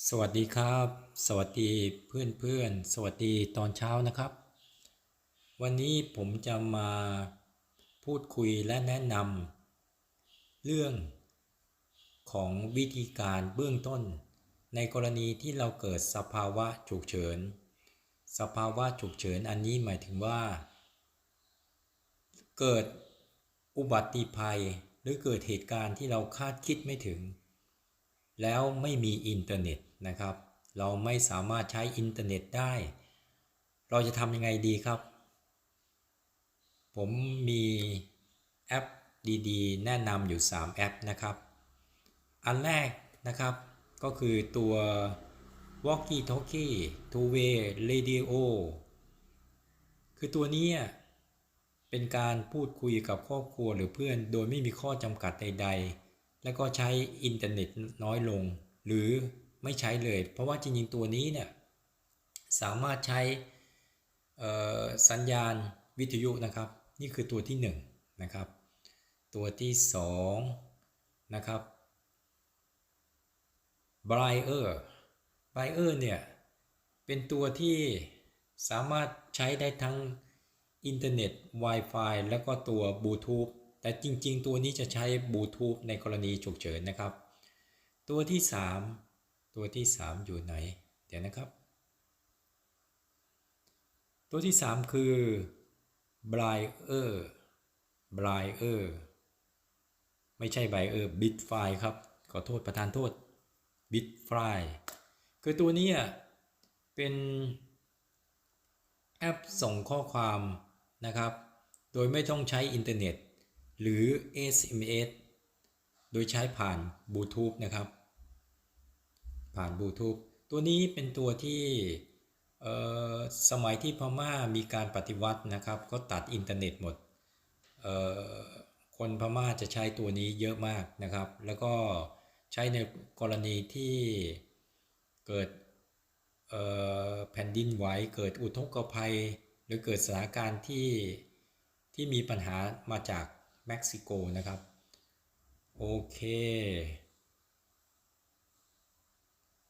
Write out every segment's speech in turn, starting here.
สวัสดีครับ สวัสดีเพื่อนเพื่อนสวัสดีตอนเช้านะครับ วันนี้ผมจะมาพูดคุยและแนะนำเรื่องของวิธีการเบื้องต้น ในกรณีที่เราเกิดสภาวะฉุกเฉิน สภาวะฉุกเฉินอันนี้หมายถึงว่า เกิดอุบัติภัยหรือเกิดเหตุการณ์ที่เราคาดคิดไม่ถึง แล้วไม่มีอินเทอร์เน็ตนะครับ เราไม่สามารถใช้อินเทอร์เน็ตได้ เราจะทำยังไงดีครับ ผมมีแอปดีๆ แนะนำอยู่ 3 แอปนะครับ อันแรกนะครับก็คือตัว Walkie Talkie Two Way Radio คือตัวนี้เป็นการพูดคุยกับครอบครัวหรือเพื่อนโดยไม่มีข้อจำกัดใด ๆ แล้วก็ใช้อินเทอร์เน็ตน้อยลง หรือไม่ใช้เลย เพราะว่าจริงๆตัวนี้เนี่ยสามารถใช้สัญญาณวิทยุนะครับ นี่คือตัวที่1นนะครับ ตัวที่2นะครับ b r i e r b r i e r เนี่ยเป็นตัวที่สามารถใช้ได้ทั้งอินเทอร์เน็ต Wi-Fi แล้วก็ตัวบลูทูธ แต่จริง ๆ ตัวนี้จะใช้บลูทูธในกรณีฉุกเฉินนะครับ ตัวที่ 3 ตัวที่ 3 อยู่ไหน เดี๋ยวนะครับ ตัวที่ 3 คือ b r i e r b r i e r ไม่ใช่ b r i e r Bitfy ครับ ขอโทษประธานโทษ Bitfy คือตัวนี้เป็นแอปส่งข้อความนะครับ โดยไม่ต้องใช้อินเทอร์เน็ต หรือ SMS โดยใช้ผ่านบลูทูธนะครับ ผ่านบลูทูธตัวนี้เป็นตัวที่สมัยที่พม่ามีการปฏิวัตินะครับ ก็ตัดอินเทอร์เน็ตหมด คนพม่าจะใช้ตัวนี้เยอะมากนะครับ แล้วก็ใช้ในกรณีที่เกิดแผ่นดินไหวเกิดอุทกภัย หรือเกิดสถานการณ์ที่ที่มีปัญหามาจาก เม็กซิโกนะครับ โอเค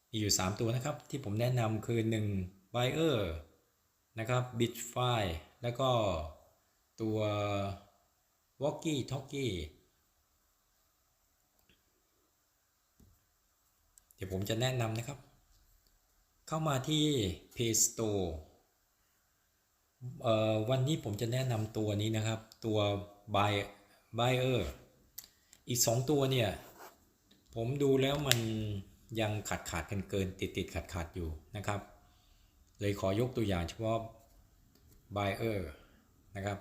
มีอยู่ 3 ตัวนะครับ ที่ผมแนะนำคือ 1 Buyer นะครับ Bitfy แล้วก็ตัว Walkie Talkie เดี๋ยวผมจะแนะนำนะครับ เข้ามาที่ Play Store วันนี้ผมจะแนะนำตัวนี้นะครับ ตัว Buy Buyer อีก 2 ตัวเนี่ย ผมดูแล้วมันยังขาดขาดกันเกินติดติดขาดขาดอยู่นะครับ เลยขอยกตัวอย่างเฉพาะ Buyer นะครับ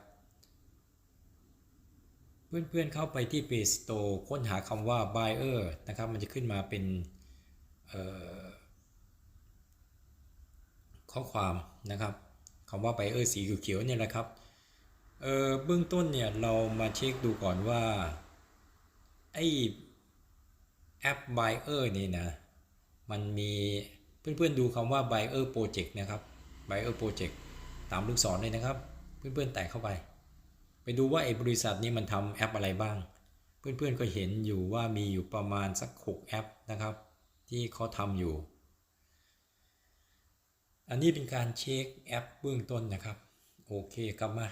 เพื่อนๆเข้าไปที่ Play Store ค้นหาคำว่า Buyer นะครับ มันจะขึ้นมาเป็นข้อความนะครับคำว่า Buyer สีเขียวๆเนี่ยแหละครับ เเบื้องต้นเนี่ยเรามาเช็คดูก่อนว่าไอแอป Buyer นี่นะ มันมีเพื่อนๆดูคำว่า Buyer Project นะครับ Buyer Project ตามลูกศรเลยนะครับ เพื่อนๆแตะเข้าไป ไปดูว่าไอ้บริษัทนี้มันทำแอปอะไรบ้าง เพื่อนๆก็เห็นอยู่ว่ามีอยู่ประมาณสัก 6 แอปนะครับ ที่เขาทำอยู่ อันนี้เป็นการเช็คแอปเบื้องต้นนะครับ โอเคกลับมา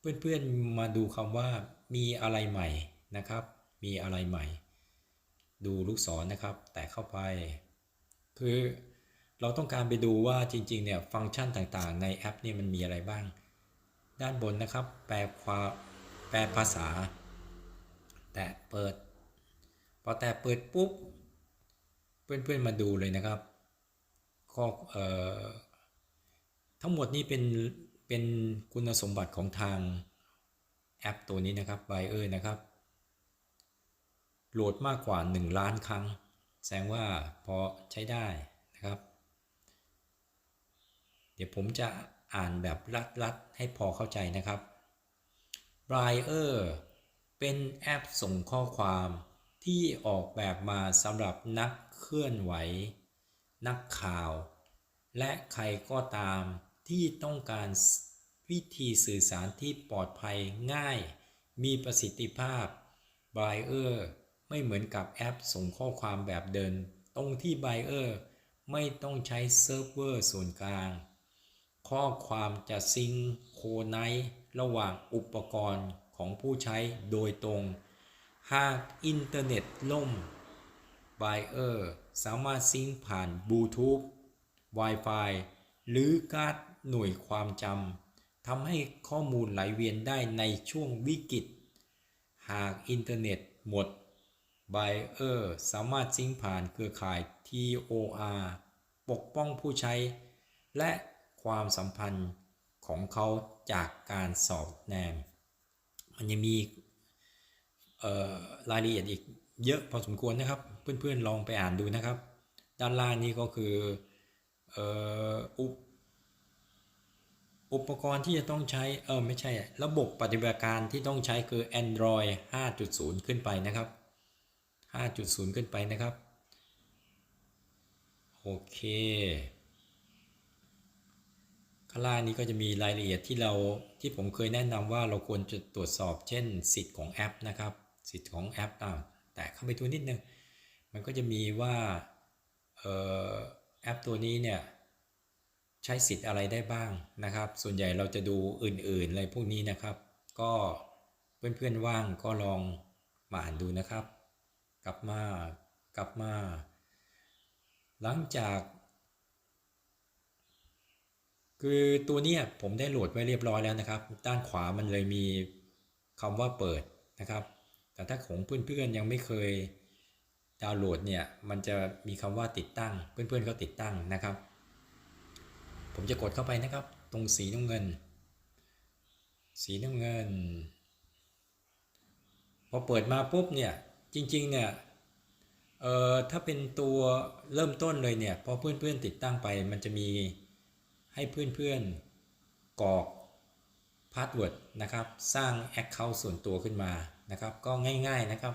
เพื่อนๆมาดูคำว่ามีอะไรใหม่นะครับ มีอะไรใหม่ ดูลูกศรนนะครับ แตะเข้าไป คือเราต้องการไปดูว่าจริงๆเนี่ยฟังก์ชันต่างๆ ในแอปนี่มันมีอะไรบ้าง ด้านบนนะครับ แปลความแปลภาษา แตะเปิด พอแตะเปิดปุ๊บ เพื่อนๆมาดูเลยนะครับข้อเอ่อทั้งหมดนี้เป็น เป็นคุณสมบัติของทางแอปตัวนี้นะครับ b เออร์นะครับ โหลดมากกว่า 1 ล้านครั้ง แสดงว่าพอใช้ได้นะครับ เดี๋ยวผมจะอ่านแบบรัดๆ ให้พอเข้าใจนะครับ b เออร์เป็นแอปส่งข้อความที่ออกแบบมาสำหรับนักเคลื่อนไหว นักข่าว และใครก็ตาม ที่ต้องการวิธีสื่อสารที่ปลอดภัยง่าย มีประสิทธิภาพ b เออร์ไม่เหมือนกับแอปส่งข้อความแบบเดิน ตรงที่ไบเออร์ไม่ต้องใช้เซิร์ฟเวอร์ส่วนกลาง ข้อความจะซิงโครไนระหว่างอุปกรณ์ของผู้ใช้โดยตรง หากอินเทอร์เน็ตล่ม b บเออร์สามารถซิงผ่านบลูทูธ Wi-Fi หรือการ์ด หน่วยความจำทำให้ข้อมูลไหลเวียนได้ในช่วงวิกฤต หากอินเทอร์เน็ตหมด b บเออร์สามารถซิงค์ผ่านเครือข่าย TOR ปกป้องผู้ใช้ และความสัมพันธ์ของเขาจากการสอบแนม มันยังมีรายละเอียดอีกเยอะพอสมควรนะครับ เพื่อนๆลองไปอ่านดูนะครับ ด้านล่างนี้ก็คืออออุป อุปกรณ์ที่จะต้องใช้ เออไม่ใช่ ระบบปฏิบัติการที่ต้องใช้คือ Android 5.0 ขึ้นไปนะครับ 5.0 ขึ้นไปนะครับ โอเค ข้างล่างนี้ก็จะมีรายละเอียดที่เราที่ผมเคยแนะนำว่าเราควรจะตรวจสอบเช่น สิทธิ์ของแอปนะครับ สิทธิ์ของแอปอ่าแต่เข้าไปดูนิดนึง มันก็จะมีว่าออแอปตัวนี้เนี่ย ใช้สิทธิ์อะไรได้บ้างนะครับ ส่วนใหญ่เราจะดูอื่นๆอะไรพวกนี้นะครับ ก็เพื่อนๆว่างก็ลองมาอ่านดูนะครับ กลับมากลับมา หลังจาก คือตัวเนี้ยผมได้โหลดไว้เรียบร้อยแล้วนะครับ ด้านขวามันเลยมีคำว่าเปิดนะครับ แต่ถ้าของเพื่อนๆยังไม่เคยดาวน์โหลดเนี่ย มันจะมีคำว่าติดตั้ง เพื่อนๆก็ติดตั้งนะครับ ผมจะกดเข้าไปนะครับ ตรงสีน้ำเงิน สีน้ำเงิน พอเปิดมาปุ๊บเนี่ยจริงๆเนี่ยเอ่อถ้าเป็นตัวเริ่มต้นเลยเนี่ยพอเพื่อนๆติดตั้งไป มันจะมีให้เพื่อนๆกรอกพาสเวิร์ดนะครับ สร้าง Account ส่วนตัวขึ้นมานะครับ ก็ง่ายๆนะครับ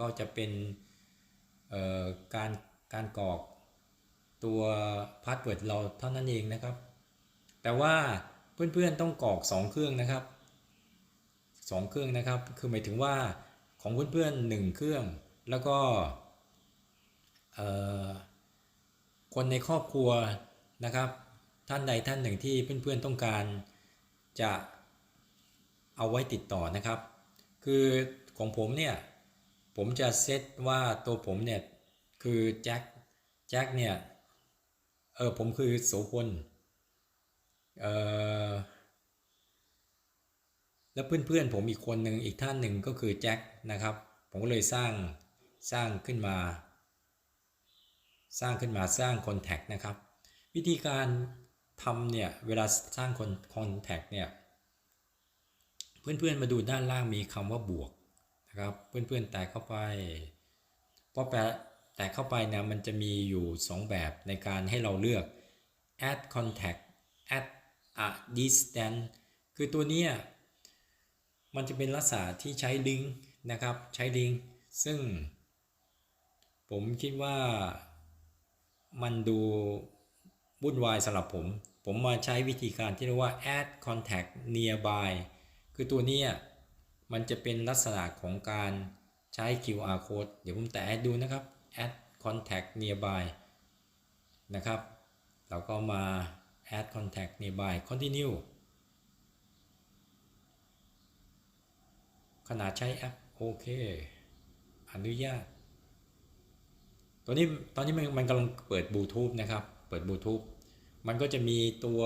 ก็จะเป็นการการกรอก ตัวพาสเวิร์ดเราเท่านั้นเองนะครับ แต่ว่าเพื่อนๆต้องกรอก 2 เครื่องนะครับ 2 เครื่องนะครับ คือหมายถึงว่าของเพื่อนๆ1เครื่อง แล้วก็คนในครอบครัวนะครับ ท่านใดท่านหนึ่งที่เพื่อนๆต้องการจะเอาไว้ติดต่อนะครับ คือของผมเนี่ยผมจะเซตว่าตัวผมเนี่ยคือแจ็คแจ็คเนี่ย เออผมคือโสพลเออแล้วเพื่อนๆผมอีกคนหนึ่งอีกท่านหนึ่งก็คือแจ็คนะครับ ผมก็เลยสร้างสร้างขึ้นมา สร้างขึ้นมาสร้างคอนแทคนะครับ วิธีการทำเนี่ย เวลาสร้างคนคอนแทคเนี่ยเพื่อนๆมาดูด้านล่างมีคำว่าบวกนะครับ เพื่อนๆแตะเข้าไปพอแปะ แตะเข้าไปนะมันจะมีอยู่ 2 แบบในการให้เราเลือก add contact at a distance คือตัวนี้มันจะเป็นลักษณะที่ใช้ลิงก์นะครับใช้ลิงก์ซึ่ง ผมคิดว่ามันดูวุ่นวายสำหรับผม ผมมาใช้วิธีการที่เรียกว่า add contact nearby คือตัวนี้มันจะเป็นลักษณะของการใช้ QR code เดี๋ยวผมแตะดูนะครับ add contact nearby นะครับ เราก็มา add contact nearby continue ขนาดใช้แอปโอเค อนุญาต ตัวนี้ตอนนี้มันมันกำลังเปิดบลูทูธนะครับ เปิดบลูทูธมันก็จะมีตัว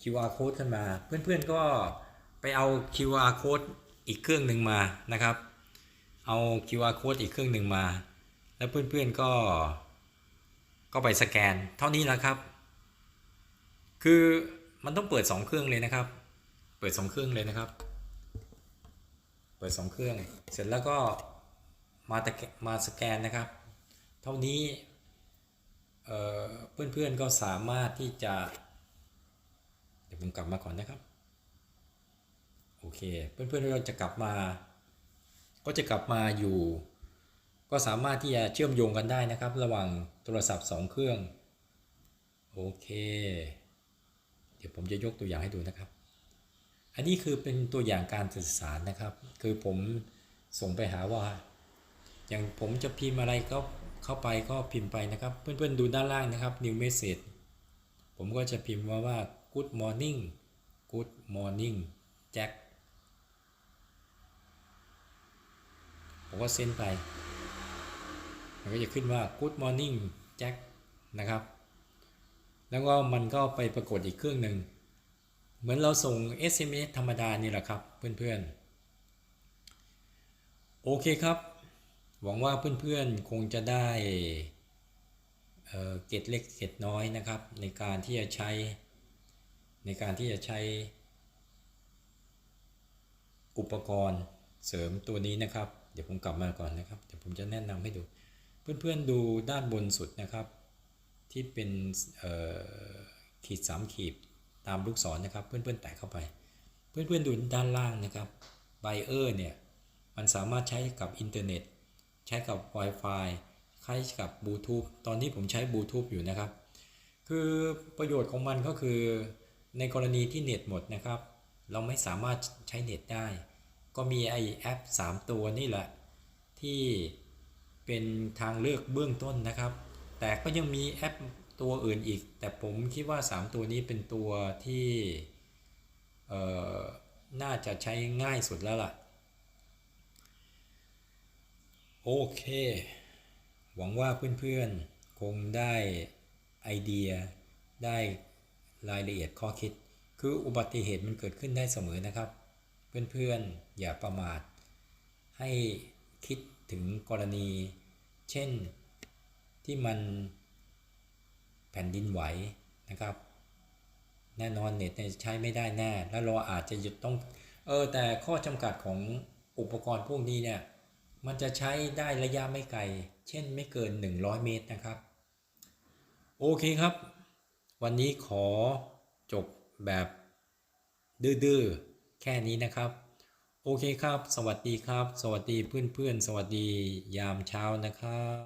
QR code ขึ้นมา เพื่อนๆก็ไปเอา QR code อีกเครื่องหนึ่งมานะครับ เอา QR code อีกเครื่องหนึ่งมา แล้วเพื่อนๆก็ ก็ไปสแกน เท่านี้แหละครับ คือมันต้องเปิด 2 เครื่องเลยนะครับ เปิด 2 เครื่องเลยนะครับ เปิด 2 เครื่อง เสร็จแล้วก็มาตะมาสแกนนะครับ เท่านี้เอ่อเพื่อนๆก็สามารถที่จะ เดี๋ยวผมกลับมาก่อนนะครับ โอเค เพื่อนๆก็จะกลับมา ก็จะกลับมาอยู่ ก็สามารถที่จะเชื่อมโยงกันได้นะครับ ระหว่างโทรศัพท์ 2 เครื่อง โอเค เดี๋ยวผมจะยกตัวอย่างให้ดูนะครับ อันนี้คือเป็นตัวอย่างการสื่อสารนะครับ คือผมส่งไปหาว่า อย่างผมจะพิมพ์อะไรก็เข้าไปก็พิมพ์ไปนะครับ เพื่อนๆดูด้านล่างนะครับ new message ผมก็จะพิมพ์ว่าว่า good morning good morning Jack ผมก็เซ็นไป มันก็จะขึ้นว่า good morning Jack นะครับ แล้วก็มันก็ไปปรากฏอีกเครื่องหนึ่ง เหมือนเราส่ง SMS ธรรมดานี่แหละครับ เพื่อนๆ โอเคครับ หวังว่าเพื่อนๆ คงจะได้เกร็ดเล็กเกร็ดน้อยนะครับ ในการที่จะใช้ ในการที่จะใช้ อุปกรณ์เสริมตัวนี้นะครับ ดี๋ยวผมกลับมาก่อนนะครับ เดี๋ยวผมจะแนะนำให้ดู เพื่อนๆดูด้านบนสุดนะครับ ที่เป็นขีดสามขีดตามลูกศรนะครับ เพื่อนๆแตะเข้าไป เพื่อนๆดูด้านล่างนะครับไบเออร์เนี่ยมันสามารถใช้กับอินเทอร์เน็ต ใช้กับ Wi-Fi ใช้กับบลูทูธตอนนี้ผมใช้บลูทูธอยู่นะครับ คือประโยชน์ของมันก็คือในกรณีที่เน็ตหมดนะครับ เราไม่สามารถใช้เน็ตได้ ก็มีไอแอป 3 ตัวนี่แหละ ที่เป็นทางเลือกเบื้องต้นนะครับ แต่ก็ยังมีแอปตัวอื่นอีก แต่ผมคิดว่า 3 ตัวนี้เป็นตัวที่เอ่อน่าจะใช้ง่ายสุดแล้วล่ะ โอเค หวังว่าเพื่อนๆ คงได้ไอเดียได้รายละเอียดข้อคิด คืออุบัติเหตุมันเกิดขึ้นได้เสมอนะครับ เพื่อนๆ อย่าประมาท ให้คิดถึงกรณี เช่นที่มันแผ่นดินไหวนะครับ แน่นอนเน็ตใช้ไม่ได้แน่ แล้วเราอาจจะหยุดต้อง เออ แต่ข้อจำกัดของอุปกรณ์พวกนี้เนี่ย มันจะใช้ได้ระยะไม่ไกล เช่นไม่เกิน 100 เมตรนะครับ โอเคครับ วันนี้ขอจบแบบดื้อๆ ค่นี้นะครับ โอเคครับ สวัสดีครับ สวัสดีเพื่อนๆ สวัสดียามเช้านะครับ